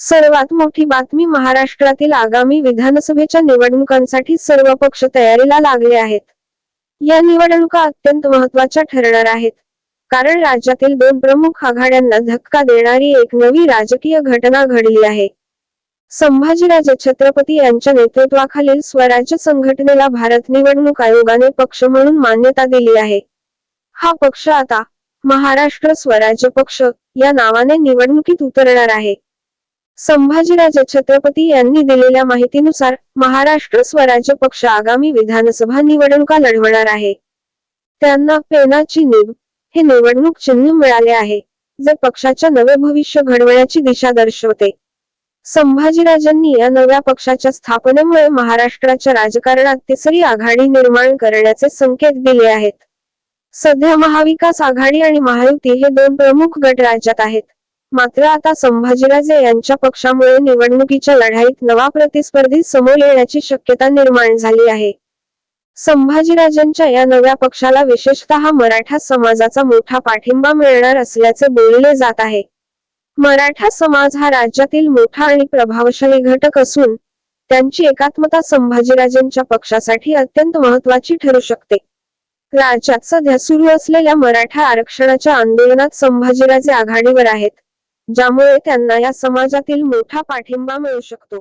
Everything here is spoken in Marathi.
सर्वात मोठी बातमी महाराष्ट्रातील आगामी विधानसभेच्या निवडणुकांसाठी सर्व पक्ष तयारीला लागले आहेत. या निवडणुका अत्यंत महत्त्वाच्या ठरणार आहेत. कारण राज्यातील दोन प्रमुख आघाड्यांना धक्का देणारी एक नवी राजकीय घटना घडली आहे. संभाजीराजे छत्रपती यांच्या नेतृत्वाखालील स्वराज्य संघटनेला भारत निवडणूक आयोगाने पक्ष म्हणून मान्यता दिली आहे. हा पक्ष आता महाराष्ट्र स्वराज्य पक्ष या नावाने निवडणुकीत उतरणार आहे. संभाजीराजे छत्रपती यांनी दिलेल्या माहितीनुसार महाराष्ट्र स्वराज्य पक्ष आगामी विधानसभा निवडणुका लढवणार आहे. त्यांना पेनाची निब हे निवडणूक चिन्ह मिळाले आहे जे पक्षाच्या नवे भविष्य घडवण्याची दिशा दर्शवते. संभाजीराजांनी या नव्या पक्षाच्या स्थापनेमुळे महाराष्ट्राच्या राजकारणात तिसरी आघाडी निर्माण करण्याचे संकेत दिले आहेत. सध्या महाविकास आघाडी आणि महायुती हे दोन प्रमुख गट राज्यात आहेत. मात्र आता संभाजीराजे यांच्या पक्षामुळे निवडणुकीच्या लढाईत नवा प्रतिस्पर्धी समोर येण्याची शक्यता निर्माण झाली आहे. संभाजीराजांच्या या नव्या पक्षाला विशेषतः मराठा समाजाचा मोठा पाठिंबा मिळणार असल्याचे बोलले जात आहे. मराठा समाज हा राज्यातील मोठा आणि प्रभावशाली घटक असून त्यांची एकात्मता संभाजीराजेंच्या पक्षासाठी अत्यंत महत्वाची ठरू शकते. राज्यात सध्या सुरू असलेल्या मराठा आरक्षणाच्या आंदोलनात संभाजीराजे आघाडीवर आहेत. ज्यामुळे त्यांना या समाजातील मोठा पाठिंबा मिळू शकतो.